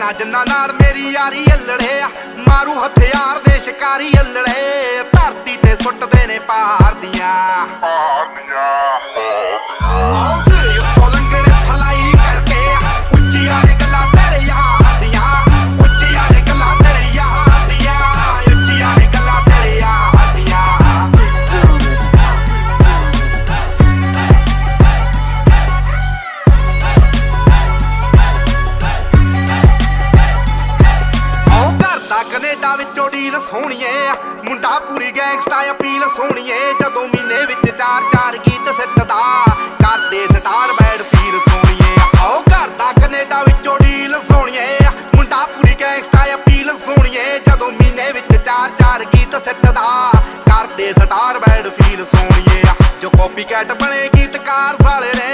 ਜਿੰਨਾ ਜਿੰਨਾ ਨਾਲ ਮੇਰੀ ਯਾਰੀ ਅਲੜੇ ਆ। ਮਾਰੂ ਹਥਿਆਰ ਦੇ ਸ਼ਿਕਾਰੀ ਅਲੜੇ। ਧਰਤੀ ਤੇ ਸੁੱਟਦੇ ਨੇ ਪਹਾੜ ਦੀਆਂ। ਪਹਾੜ ਦੀਆਂ। ਮੁੰਡਾ ਕੈਨੇਡਾ ਵਿੱਚੋਂ ਡੀਲ ਸੋਹਣੀਏ। ਮੁੰਡਾ ਪੂਰੀ ਗੈਂਗਸਟਾ ਅਪੀਲ ਸੋਹਣੀਏ। ਜਦੋਂ ਮਹੀਨੇ ਵਿੱਚ ਚਾਰ ਚਾਰ ਗੀਤ ਸਿੱਟਦਾ ਕਰਦੇ ਸਟਾਰ ਬੈਡ ਫੀਲ ਸੋਹਣੀਏ। ਆਓ ਕਰਦਾ ਕੈਨੇਡਾ ਵਿੱਚੋਂ ਡੀਲ ਸੋਹਣੀਏ। ਮੁੰਡਾ ਪੂਰੀ ਗੈਂਗਸਟਾ ਅਪੀਲ ਸੋਹਣੀਏ। ਜਦੋਂ ਮਹੀਨੇ ਵਿੱਚ ਚਾਰ ਚਾਰ ਗੀਤ ਸਿੱਟਦਾ ਕਰਦੇ ਸਟਾਰ ਬੈਡ ਫੀਲ ਸੋਹਣੀਏ। ਜੋ ਕਾਪੀ ਕੈਟ ਬਣੇ ਗੀਤਕਾਰ ਸਾਲੇ ਨੇ।